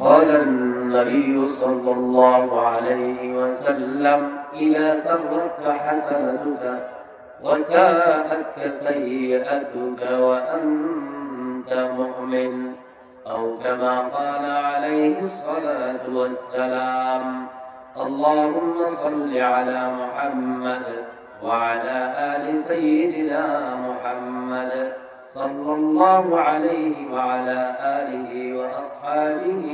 قال النبي صلى الله عليه وسلم إذا سرتك حسنتك وساءتك سيئتك وأنت مؤمن. أو كما قال عليه الصلاة والسلام اللهم صل على محمد وعلى آل سيدنا محمد صلى الله عليه وعلى آله وأصحابه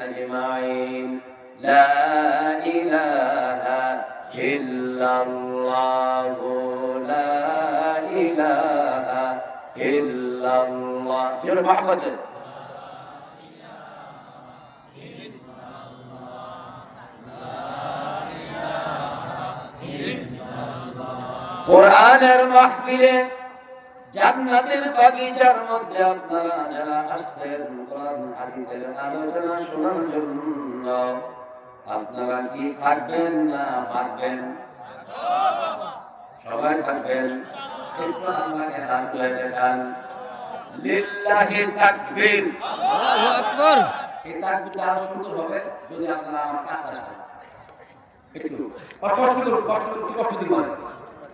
أجمعين. لا إله إلا الله لا إله إلا الله. جل محمد কোরআনের মাহফিলে জান্নাতের বাগিচার মধ্যে আপনারা যারা আসছেন কোরআন, হাদিসের আলোচনা শোনার জন্য, আপনারা কি থাকবেন না পারবেন সবাই থাকবেন? আপনাকে হাত ধরে দেখান। লিল্লাহি সুন্দর হবে যদি আপনারা আমার কাছে আসেন। একটু কষ্ট কষ্ট কষ্ট দিবেন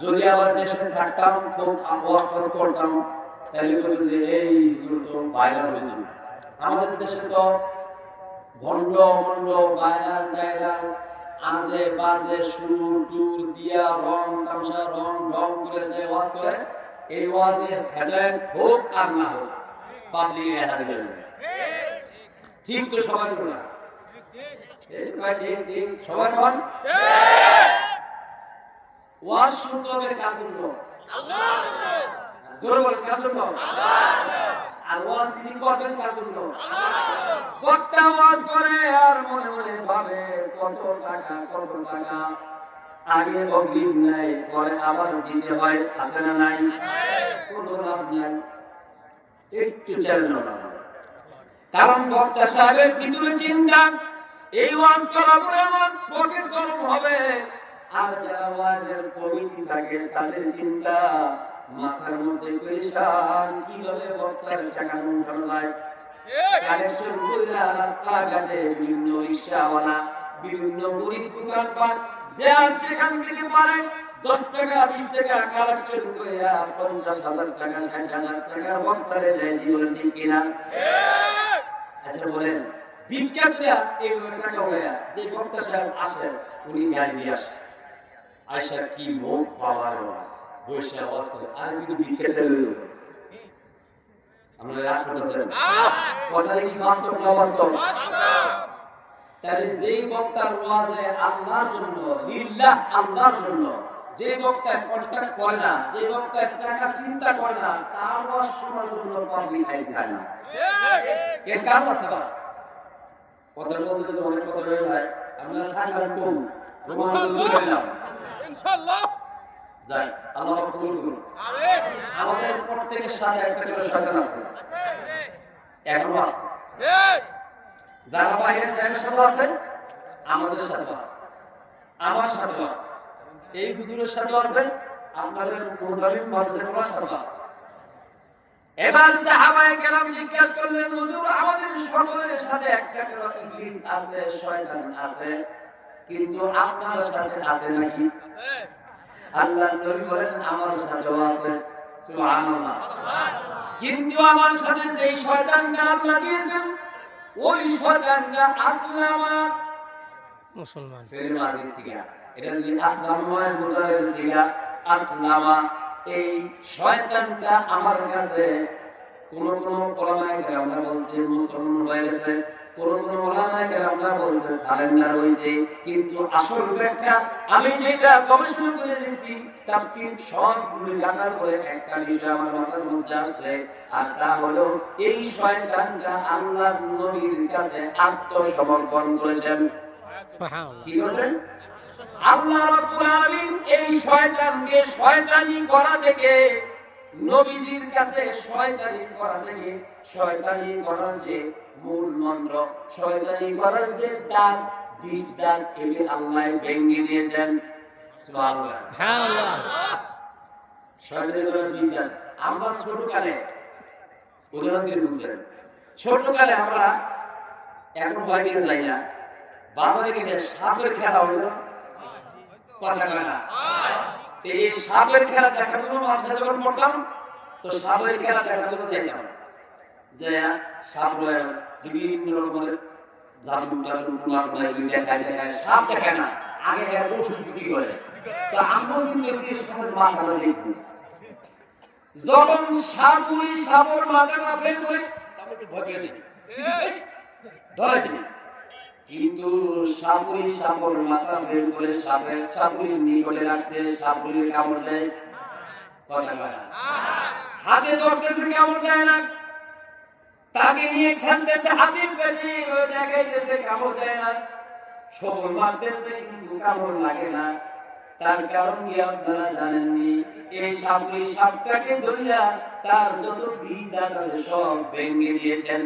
যদি আবার দেশে থাকতাম খুব টাশ করতাম তাহলে বলতো যে এই গুলো তো ভাইরাল হয়ে যাবে আমাদের দেশে তো ভণ্ড মন্ড ভাইরাল টাইরাল আজে বাজে সুর টুর দিয়া রং তামসা রং ঢং করে যে ওয়াজ করে এই ওয়াজে হেডলাইন হোক আর না হোক পাবলিক হাতে বেরোবে ঠিক তো সবাই করো না ঠিক ভাই, ঠিক ঠিক সবাই কন কার কার কার করে আগে অগ্রিম নেয়, পরে আবার দিতে হয়, আছে না নাই? কোনো লাভ নাই। একটু চ্যালেঞ্জ কারণ বক্তা সাহেবের ভিতরে চিন্তা, এই ওয়াজ আমার পকেট গরম হবে। আর যারা ওয়াজের কমিটি থাকে তাদের চিন্তা মাথার মধ্যে পরিশান কীভাবে বক্তার টাকা লুটানো যায় কালেকশন কইরা রাস্তাঘাটে বিভিন্ন রিক্সাওয়ালা বিভিন্ন গরিব দোকানপাট যে যেখান থেকে পারে দশ টাকা বিশ টাকা কালেকশন কইরা পঞ্চাশ হাজার টাকা ষাট হাজার টাকা বক্তারে দেয় জীবন ঠিক কিনা? আচ্ছা বলেন ভিক্ষা করিয়া এইভাবে টাকা হইয়া যে বক্তা সাহেব আসেন উনি গাড়ি দিয়ে আসেন। আয়সা কি মুখ বাবার বসে আওয়াজ করে আরে তুই তো ভিক্ষা দেবে আমরা রাগ করতেছেন কথাটা কি বাস্তব না বাস্তব? তাহলে যেই বক্তার ওয়াজে আল্লাহর জন্য লিল্লাহ আল্লাহর জন্য যে বক্তায় কন্ট্যাক্ট করে না যে বক্তায় টাকা চিন্তা করে না তার ওয়াজ শোনার জন্য পাবলিক আই যায় না। এর কারণ আছে বা? কথার মধ্যে অনেক কথা রয়ে যায়। আমরা থাকলাম কম ইনশাআল্লাহ। যাই আল্লাহ কবুল করুন। আমিন। আমাদের প্রত্যেকের সাথে একটা করে শয়তান আছে। এখনও আছে। ঠিক যারা বাইরে স্যারের সাথে আছে আমাদের সাথে আছে। আমার সাথে আছে। এই হুজুরের সাথে আছে। আপনাদের মুদালিম মানুষের সাথে আছে। এবার সাহাবায়ে কেরাম জিজ্ঞেস করলেন হুজুর আমাদের সকলের সাথে একটা করে ইবলিস আছে শয়তান আছে? কিন্তু আপনার সাথে আছে নাকি? আল্লাহ নবী বলেন আমার সাথেও আছে। সুবহানাল্লাহ। কিন্তু আমার সাথে যেই শয়তানটা আল্লাহ দিয়েছেন ওই শয়তানটা আসলামা মুসলমান। ফেলে মাঝে সিগা। এটা যদি আসলাম হয় বোঝালে সিগা আসলামা এই শয়তানটা আমার কাছে কোন কোন ওলামায়ে কেরামরা বলছে মুসলমান হয়ে গেছে। কোন কোন ওলামায়ে বলছে সারেন্ডার হয়েছে কিন্তু আসল ব্যাখ্যা আমি যেটা গবেষণা করে দেখছি তাফসীর সবগুলো জানার পরে একটা বিষয় আমার মাথার মধ্যে আসছে আর তা হলো এই শয়তানটা আল্লাহর নবীর কাছে আত্মসমর্পণ করেছেন। কি করলেন আল্লাহ রাব্বুল আলামিন এই শয়তানকে শয়তানি করা থেকে নবীজির কাছে শয়তানি করা থেকে শয়তানি করার যে মূল মন্ত্র শয়তানি করার যে দান বিষ দান এগুলি আল্লাহ ভেঙে দিয়েছেন। শয়তানি করার বিষ দান। আমরা ছোট কালে উদাহরণ দিয়ে বুঝলেন ছোট কালে আমরা এখন বাইরে যাই না। বাজারে গেলে সাপের খেলা হলো কথা কয় না এই সাপের খেলা দেখার জন্য বাসায় যখন পড়তাম, তো সাপের খেলা দেখার জন্য যেতাম যে সাপ বিভিন্ন রকমের জাদু টাদু টুনা টুনা এগুলি দেখায় দেখায়, সাপ দেখায় না, আগে হ্যাঁ ওষুধ বিক্রি করে। তো আমরা শুনতেছি সাপের মাথাটা দেখব যখন সাপ উনি সাপের মাথাটা বের করে, তারপর একটু ভয় পেয়ে ধরা যায় কিন্তু সাপুরি সাপর মাথা বের করে সাপের সাপুরির নিকটে রাখছে সাপুরি কামড় দেয়। কথা বলা। হাতে ধরতেছে, কামড় দেয় না। তাকে নিয়ে খেলতেছে হাতির পেছনে দেখাইতেছে, কামড় দেয় না। সবল মারতেছে, কিন্তু কামড় লাগে না। তার কারণ কি আপনারা জানেননি? এই সাপুরি সাপটাকে ধরিয়া তার যত বিদ্যা আছে সব ভেঙে দিয়েছেন।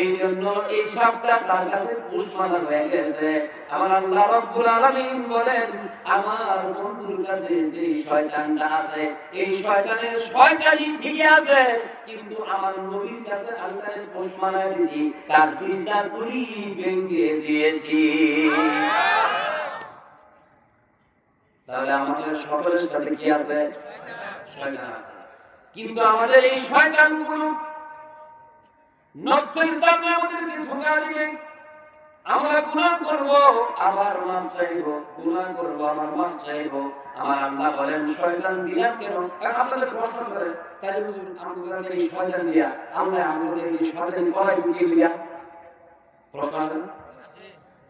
এই জন্য এই সাপটা তার কাছে পুষ্পানা হয়ে গেছে। আমার আল্লাহ রব্বুল আলামিন বলেন, আমার বন্ধুর কাছে যে শয়তানটা আছে, এই শয়তানের শয়তানি ঠিকই আছে, কিন্তু আমার নবীর কাছে আমি তার পুষ্পানা দিয়েছি। তার বিদ্যা গুলি ভেঙে দিয়েছি। তাহলে আমাদের সকলের সাথে কি আছে? কিন্তু আমাদের এই শয়তানগুলো নফসের আমাদেরকে ধোঁকা দিবে। আমরা গুনাহ করব, আবার মাপ চাইব, গুনাহ করব, আবার মাপ চাইব। আমার আল্লাহ বলেন, শয়তান দিলাম কেন? আপনাদের প্রশ্ন করে তাহলে বুঝুন আমাদের এই শয়তান দিয়া, আমরা আমাদের এই শয়তান কলাই ঢুকিয়ে দিয়া। প্রশ্ন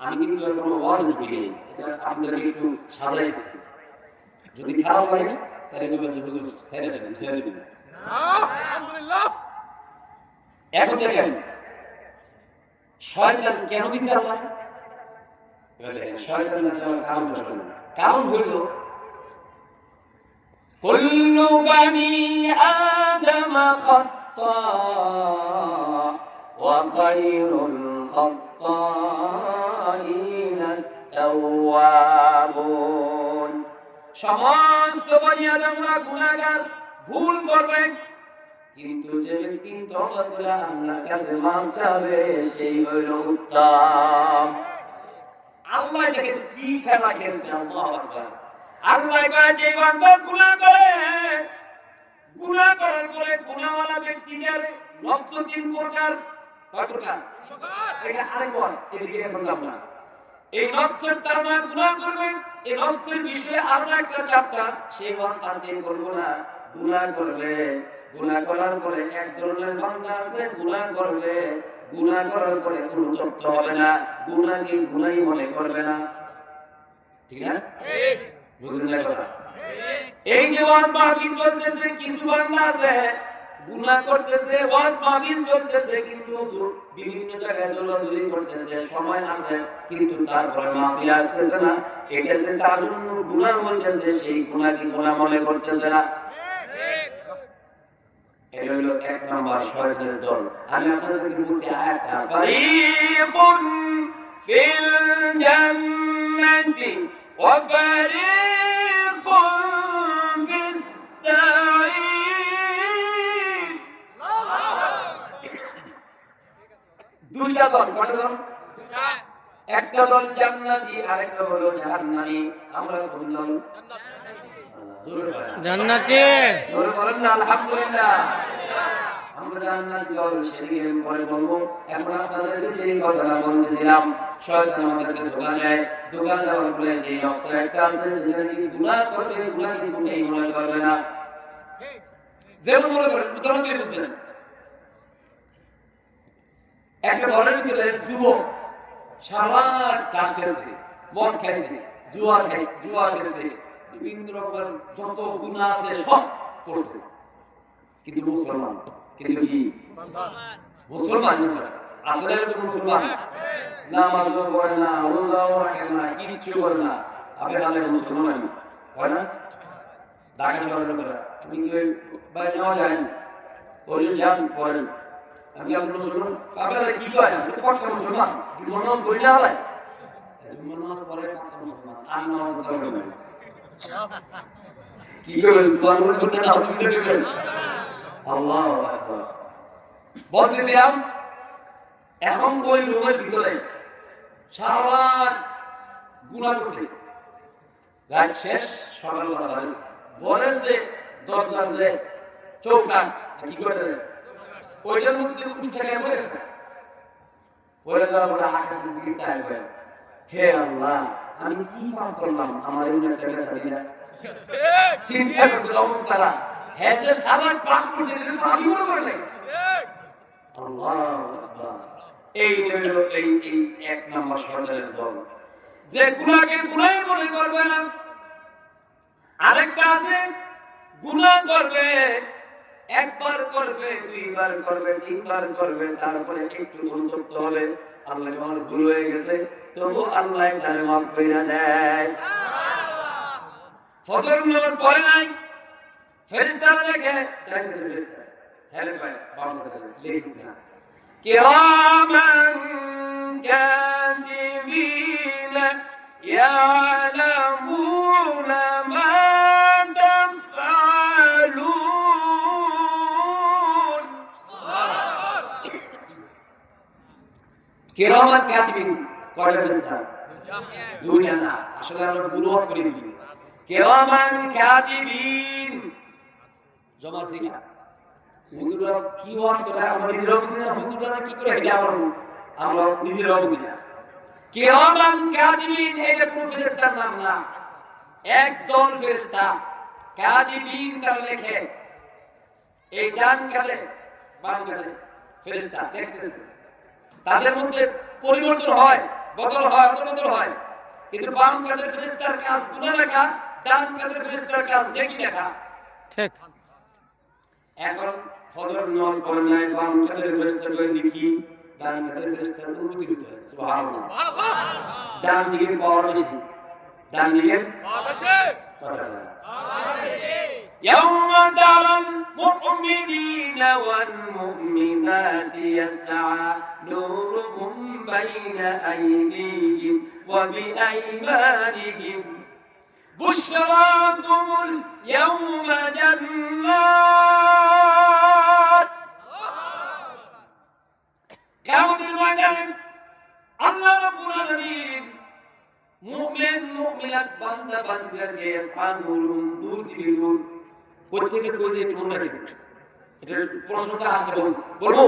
আমি কিন্তু এর কোনো ওয়াজ ঢুকিয়ে এটা আপনাদেরকে একটু সাজাইছি যদি খারাপ লাগে তাহলে বলবেন যে হুজুর ছেড়ে দেবেন ছেড়ে দেবেন এখন দেখেন শয়তান কেন দিছে আল্লাহ এবার দেখেন শয়তান না যাওয়ার কারণ কারণ হইল বানি আদম খাত্তা ওয়া খায়রুল খাত্তাইনা তাওয়াবুন সমস্ত বনি আদমরা গুনাহগার ভুল করবেন। কিন্তু যে ব্যক্তি করে আল্লাহর কাছে মাপ চাবে সেই হইল উত্তম। আল্লাহ দেখেন কি খেলা খেলছে আল্লাহু আকবার। আল্লাহ কয় যে বান্দা গুনাহ করে গুনাহ করার পরে গুনাহওয়ালা ব্যক্তিকে নষ্ট তিন প্রকার কয় প্রকার এটা আরেক ওয়াজ এদিকে এখন যাব না। এই নষ্টের তার মানে গুনাহ করবেন এই নষ্টের বিষয়ে আলাদা একটা চ্যাপ্টার সেই ওয়াজ আজকে করব না। গুনাহ করবে। গুনাহ করার পরে এক ধরনের বান্দা আছে গুনাহ করবে। গুনাহ করার পরে অনুতপ্ত হবে না। গুনাহকে গুনাহই মনে করবে না। ঠিক না? বুঝুন না কথা? এই যে ওয়াজ মাহফিল চলতেছে কিছু বান্দা আছে। গুনাহ করতেছে, ওয়াজ মাহফিল চলতেছে, কিন্তু বিভিন্ন জায়গায় দৌড়াদৌড়ি করতেছে, সময় আছে, কিন্তু তারপরে মাহফিল আসতেছে না। এটা যে তার জন্য গুনাহ বলতেছে সেই গুনাহকে গুনাহ মনে করতেছে না? এটা হলো এক নম্বর শয়তানের দল। আমি আপনাদেরকে বলছি, আয়াতটা ফারিকুন ফিল জান্নাতি ওয়া ফারিকুন ফিস। দুইটা দল কটা দল? একটা দল জান্নাতি আরেকটা হলো জাহান্নামী। আমরা কোন দল? জান্নাতি। জোরে বলেন না আলহামদুলিল্লাহ। আমরা জান্নাতি দল সেদিকে পরে বলব। এখন আপনাদেরকে যে কথাটা বলতেছিলাম শয়তান আমাদেরকে ধোকা দেয়। ধোকা দেওয়ার পরে যে অবস্থা একটা আছে যেটা কি গুনাহ করবে গুনাহ কি গুনাহ গুনাহ করবে না। যেমন মনে করেন উদাহরণ দিয়ে বুঝবেন একটা ঘরের ভিতরে যুবক সারা কাজ খাইছে মদ খাইছে জুয়া খাইছে জুয়া খেলছে বিভিন্ন রকমের যত গুণা আছে সব করছে। কিন্তু মুসলমান, কিন্তু কি? মুসলমান। আসলে মুসলমান। না মাঝে করে না আল্লাহ রাখে না, কিচ্ছু করে না। আবে হালে মুসলমান হয় না? ঢাকা শহরের লোকেরা, তুমি কি বাইরে নেওয়া যায় করেন আমি মুসলমান কি কয় আমি তো পাক্কা মুসলমান। জুম্মন নামাজ পড়ি না জুম্মন নামাজ পড়ে পাক্কা মুসলমান আর নামাজ দরকার নেই কি আল্লাহু আকবার। বলতেছিলাম এখন ওই রুমের ভিতরে সারা রাত গুণা করছে। রাত শেষ বলেন যে দরজার যে কি করে কেন বলেছে বলে দিকে হে আল্লাহ, আমি কি পাপ করলাম? আমার এই দিলা চিন্তা করছিল অবস্থাটা। হ্যাঁ যে পাপ করছে করে নাই। আল্লাহু এই এই এই এক নম্বর সরকারের দল। যে গুনাহ মনে করবে না। আরেকটা আছে, গুনাহ করবে। একবার করবে, দুইবার করবে, তিনবার করবে, তারপরে একটু সন্তুষ্ট হবে। আল্লাহ আমার ভুল হয়ে গেছে, তবু আল্লাহ তার মাফ করে দেয়। ফজর নামাজ পড়ে নাই দেখে হ্যাঁ না। কিরামান কাতিবিনা ইয়ালামুনা মা কেরামান কাতিবিন কয়টা ফেরেশতা দুইটা না, আসলে আমরা পুরো ওয়াজ করে দিই কেরামান কাতিবিন জমা শিখা হুজুররা কি ওয়াজ করে? আমরা নিজেরাও বুঝি না, হুজুররা কি করে এটা আমরা আমরা নিজেরাও বুঝি না। কেরামান কাতিবিন এটা কোন ফেরেশতার নাম না, একদল ফেরেশতা কাতিবিন তার লেখে। এই ডান কাঁধে বাম কাঁধে ফেরেশতা দেখতেছে তাদের মধ্যে পরিবর্তন হয় বদল হয় অদল বদল হয় কিন্তু বাম কাঁধের ফেরেশতার কাজ গুনাহ লেখা ডান কাঁধের ফেরেশতার কাজ নেকি লেখা ঠিক এখন ফজর নামাজ পড়ে নাই বাম কাঁধের ফেরেশতা করে দেখি ডান কাঁধের ফেরেশতার উন্নতি হতে হয় সুবহানাল্লাহ ডান দিকে পাওয়ার বেশি ডান দিকে কথা বলে يوم ترى المؤمنين والمؤمنات يسعى نورهم بين أيديهم وبأيمانهم بشراكم اليوم جنات কেমতের ময়দানে আল্লাহ রাব্বুল আলামিন মুমিন মুমিনাত বান্দা বান্দীদেরকে ইসলাম নূর নূর দিবে নূর কোথা থেকে কই যে মনে রাখেন এটা প্রশ্নটা আসতে বলছি বলব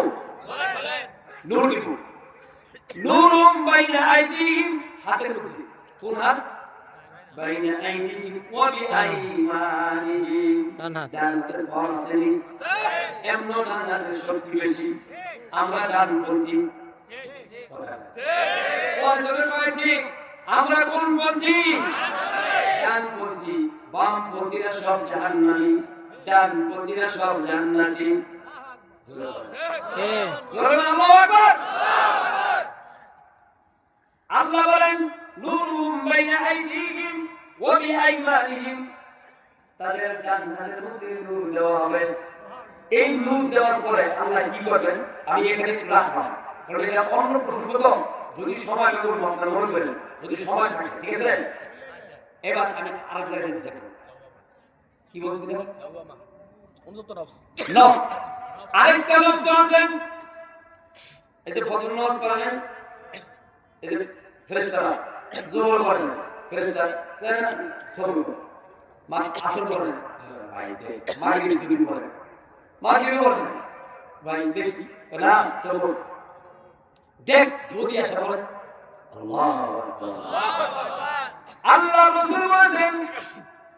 নূর দিব নূরুম বাইনা আইদিহিম হাতের মধ্যে কোন বাইনা আইদিহিম ওয়া বিআইমানিহিম। ডান হাতের পাওয়ার আছে নি। এমন ডান হাতের শক্তি বেশি। আমরা ঠিক? কোন পন্থী? ডানপন্থী বামপন্থীরা সব জাহান্নামী। ডানপন্থীরা সব জান্নাতি। আল্লাহু বলেন নূরুম বাইনা আইদিহিম ওয়া বিআইমানিহিম। তাদের ডান হাতের মধ্যে নূর দেওয়া হবে। এই নূর দেওয়ার পরে আল্লাহ কি করবেন? আমি এখানে রাখলাম কারণ এটা অন্য প্রসঙ্গ তো। যদি সময় মনে করেন যদি সময় থাকে ঠিক আছে? এবার আমি আরেক জায়গায় যেতে চাই কি বলছিলেন নফস। আরেকটা নফস আছেন যে ফজর নামাজ পড়েন যে ফেরেশতারা জোহর পড়েন। ফেরেশতা সবর মা আসর পড়েন। ভাই দেখ মাগরিব যদি পড়েন? মাগরিব পড়েন। ভাই দেখি না সবর দেখ যদি আসা আল্লাহু আল্লাহ রাসূল বলেন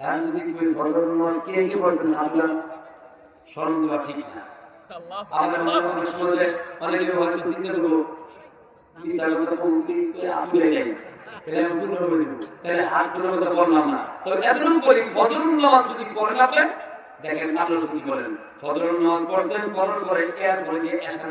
আর যদি কেউ ফজর নামাজ কে কি করবেন আপনার স্মরণ দেওয়া ঠিক না। আমাদের মনে সময় যে অনেকে হয়তো চিন্তা করব দেখেন কি ফজর নামাজ পড়ছেন, পড়ার পরে এরপরে যে এশার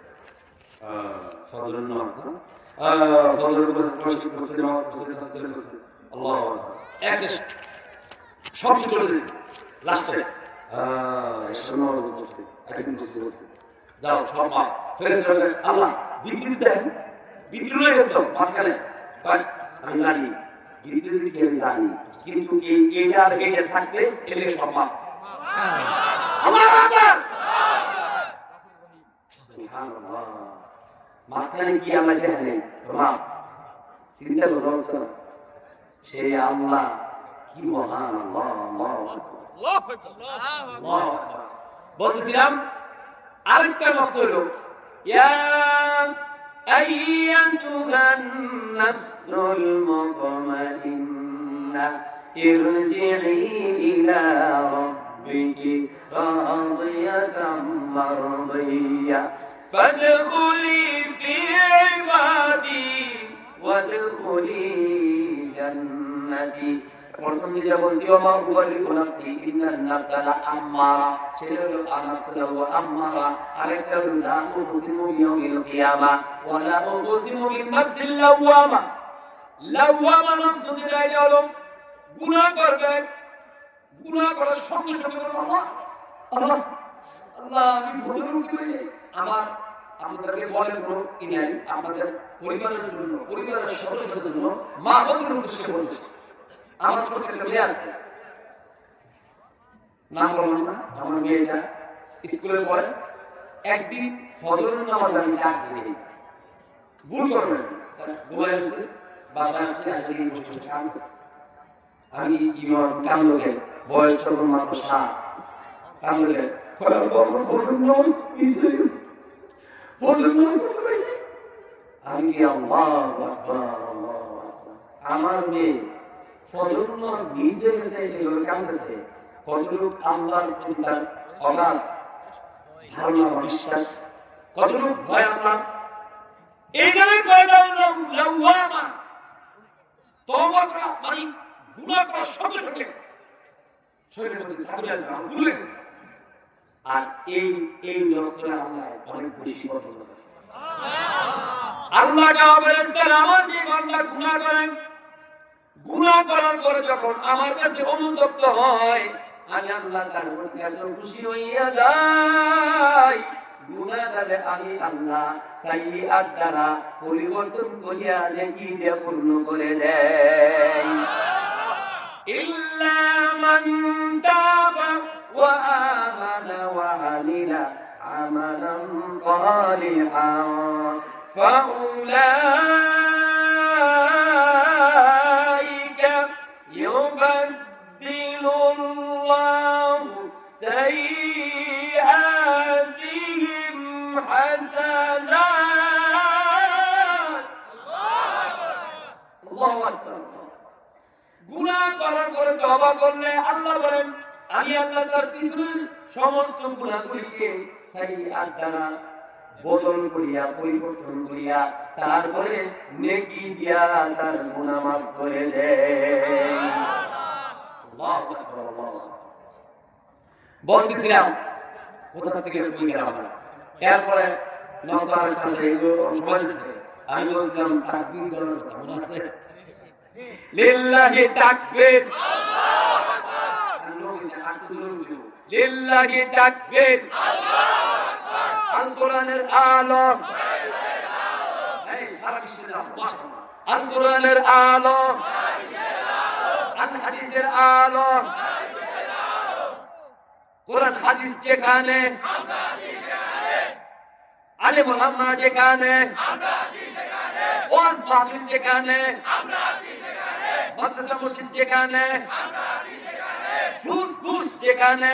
ফজরের নামাজ না? ফজরের পরে প্রবেশ করছে নামাজ পড়ছে তাসবিহ করছে আল্লাহু আকবার। সব চলে গেছে। লাস্টে এশার নামাজ পড়ছে একটা মুসলিম করছে যাও সব মা ফেরেশতা আল্লাহ বিক্রি দেন। বিক্রি হয়ে তো মাঝখানে। বাট আমি জানি। বিক্রি দিতে আমি জানি। কিন্তু এই এইটা আর এইটা থাকছে এলে সব মা আল্লাহু আকবার। সুবহানাল্লাহ। মাঝখানে কি আমরা দেখেন মা চিন্তা করো সেই আল্লাহ কি মহান, আল্লাহ, আল্লাহু আল্লাহু। বলতেছিলাম, আরেকটা নষ্ট হলো নাফসুল মুতমাইন্না ইরজি'i ইলা রাব্বিকি রাদিয়াতাম মারদিয়া। فادخلي في عبادي وادخلي جنتي প্রথম যেটা বলছি ওমা উবালিকু নাফসি ইন্নান নাফসা লা আম্মারা সেটা হলো আনাফসা ওয়া আম্মারা আরেকটা হলো লা উকসিমু বিয়াউমিল কিয়ামা ওয়া লা উকসিমু বিন নাফসিল লাওয়ামা লাওয়ামা নফস যেটা এটা হলো গুনাহ করবে গুনাহ করার সঙ্গে সঙ্গে বলবো আল্লাহ আল্লাহ আল্লাহ আমি ভুল করি আমার আপনাদেরকে বলে কোনো ই নাই আপনাদের পরিবারের জন্য, পরিবারের সদস্যদের জন্য মা বোনদের উদ্দেশ্যে বলছি। আমার ছোট একটা মেয়ে আছে। নাম বললাম না, আমার মেয়েটা স্কুলে পড়ে। একদিন ফজর নামাজ আমি ডাক দিই। ভুল করবেন ঘুমায় আছে বাসায় আসতে আসতে বসে বসে কাঁদছে আমি কান্দো গেল বয়স তখন মাত্র সাত। কান্দো গেল ফজর নামাজ মিস হয়ে গেছে ফজর নামাজ পড়তে পারি নাই। আমি আল্লাহ আল্লাহ। আমার মেয়ে ফজর নামাজ মিস হয়ে গেছে এগুলো কাঁদতেছে কতটুক আল্লাহর প্রতি তার অগাধ ধারণা বিশ্বাস কতটুক ভয় আপনার এই জন্য কয় দাও লাউয়ামা তওবা করা মানে গুনাহ শরীরের মধ্যে। আর এই এই আল্লাহ অনেক বেশি পছন্দ করে আমার যে বান্দা গুনাহ করেন। গুনাহ করার পরে যখন আমার কাছে অনুতপ্ত হয়, আমি আল্লাহ তার খুশি হইয়া যাই। আমি আল্লাহ সাইয়ে আর দ্বারা পরিবর্তন করিয়া দেখি যে পূর্ণ করে দেয়। ইল্লা মান وآمن وعمل عملا صالحا فأولئك يبدل الله سيئاتهم গুনাহ করার পরে তওবা করলে আল্লাহ বলেন আমি আল্লাহ তার পৃথিবীর সমস্ত গুনাহগুলিকে সাইয়্যাত দ্বারা বদল করিয়া, পরিবর্তন করিয়া, তারপরে নেকি দিয়া তার গুনাহ করে দেয়। আল্লাহু আল্লাহু কোথা থেকে কই গেলাম এরপরে নজরের কাছে সময় আমি বলছিলাম, তাকবীর দেওয়ার কথা মনে আছে? লিল্লাহি তাকবীর। লিল্লাহি তাকবীর। আল কোরআনের আলো এই সারা বিশ্বে দাও, মাশাআল্লাহ। আল কোরআনের আলো আল হাদিসের আলো কোরআন হাদিস যেখানে। আলে মোহাম্মদ যেখানে। ওয়াজ মাহফিল যেখানে। মাদ্রাসা মসজিদ যেখানে। সুদ ঘুষ যেখানে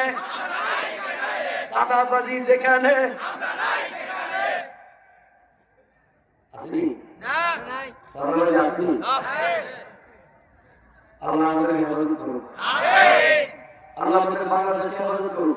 চাঁদাবাজি যেখানে। আসেনি? চাঁদাবাজি আসেনি? আল্লাহ আমাদের হেফাজত করুন আল্লাহ আমাদের বাংলাদেশকে হেফাজত করুন